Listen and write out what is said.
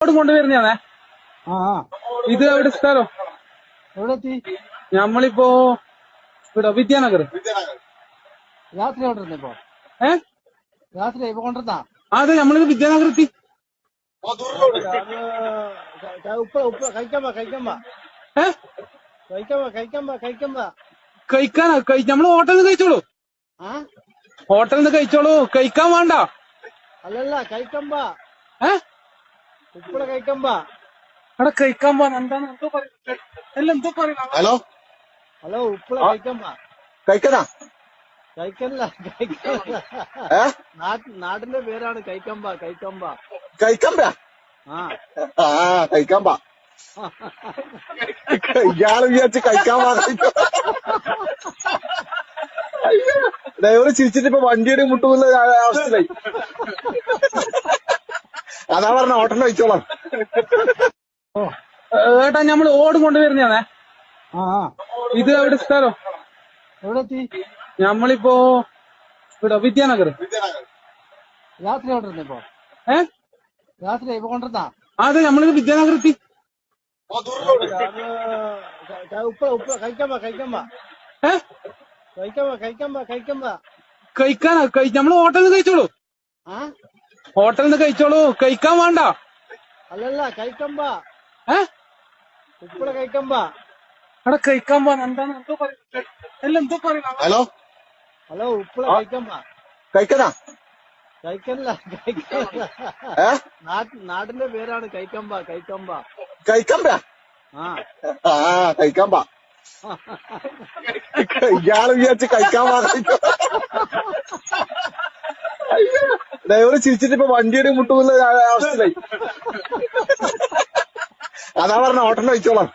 അങ്ങോട്ട് കൊണ്ടുവരുന്നതാണേ. ആ ആ. ഇത് എവിടെ സ്ഥലം? എവിടെ എത്തി ഞമ്മളിപ്പോ ഇവിടെ വിദ്യാനഗർ. രാത്രി എവിടെ ഇരുന്നു ഇപ്പൊ? ഏ? രാത്രി ഇപ്പൊ കൊണ്ടിരുന്നാ അതെ നമ്മളിത് വിദ്യാനഗർ എത്തി. ഉപ്പ ഉപ്പ കഴിക്കാൻ വാ കഴിക്കാൻ വാ. ഏ? കഴിക്കാൻ വാ കഴിക്കാൻ വാ കഴിക്കാൻ വാ. കഴിക്കാനാ? കഴി നമ്മൾ ഹോട്ടലിൽ നിന്ന് കഴിച്ചോളൂ. ആ? ഹോട്ടലിൽ നിന്ന് കഴിച്ചോളൂ. കഴിക്കാൻ വേണ്ട. അല്ലല്ല കഴിക്കാൻ വാ. ഏ? എന്താണ്? എന്തോ പറയുന്നത് എന്തോ പറയുന്നത് ഹലോ? ഹലോ ഉപ്പള കഴിക്കാൻ വാ കഴിക്കനാ കഴിക്കല്ല കഴിക്കല്ല ഏ? നാട്ട്- നാടിന്റെ പേരാണ് കൈക്കമ്പ കൈക്കമ്പ കൈക്കമ്പ ആ. ആ കഴിക്കാൻ പാ. ഇയാൾ വിചാരിച്ച് കഴിക്കാൻ പാ ഡ്രൈവർ ചിരിച്ചിട്ട് ഇപ്പൊ വണ്ടിയുടെ മുട്ടുമുള്ള അവസ്ഥയിലായി. അതാ പറഞ്ഞ ഓട്ടം വെച്ചോളാം ഓ. ഏട്ടാ നമ്മൾ ഓട് കൊണ്ടുവരുന്നതാണേ ആ ആ. ഇത് എവിടെ സ്ഥലം? എവിടെ എത്തി? ഞമ്മളിപ്പോ ഇവിടെ വിദ്യാനഗർ. രാത്രി കൊണ്ടിരുന്നോ ഇപ്പൊ? ഏ? രാത്രി ഇപ്പൊ കൊണ്ടിരുന്ന അതെ നമ്മളിത് വിദ്യാനഗർ എത്തി. ഉപ്പ ഉപ്പ കഴിക്കാൻ നമ്മൾ ഹോട്ടലിൽ കഴിച്ചോളൂ. ആ? ഹോട്ടലിൽ നിന്ന് കഴിച്ചോളൂ. കഴിക്കാൻ വേണ്ട. അല്ലല്ല കഴിക്കാൻ വാ ഏ? ഉപ്പള കഴിക്കാൻ വാ അവിടെ കഴിക്കാൻ പോവാൻ എന്താണ്? എന്തോ പറയുന്നത് അല്ല എന്തോ പറയുന്നത് ഹലോ? ഹലോ ഉപ്പള കഴിക്കനാ കഴിക്കല്ല കഴിക്കല്ല ഏ? നാട്ട് നാടിന്റെ പേരാണ് കൈക്കമ്പ കൈക്കമ്പ. കഴിക്കമ്പ? പാ ആ. ആ കഴിക്കാൻ പാ ഇയാൾ വിചാരിച്ച് കഴിക്കാൻ ഡ്രൈവർ ചിരിച്ചിട്ട് ഇപ്പൊ വണ്ടിയുടെ മുട്ടുന്ന അവസ്ഥയിലായി. അതാ പറഞ്ഞ ഓട്ടം കഴിച്ചോളാം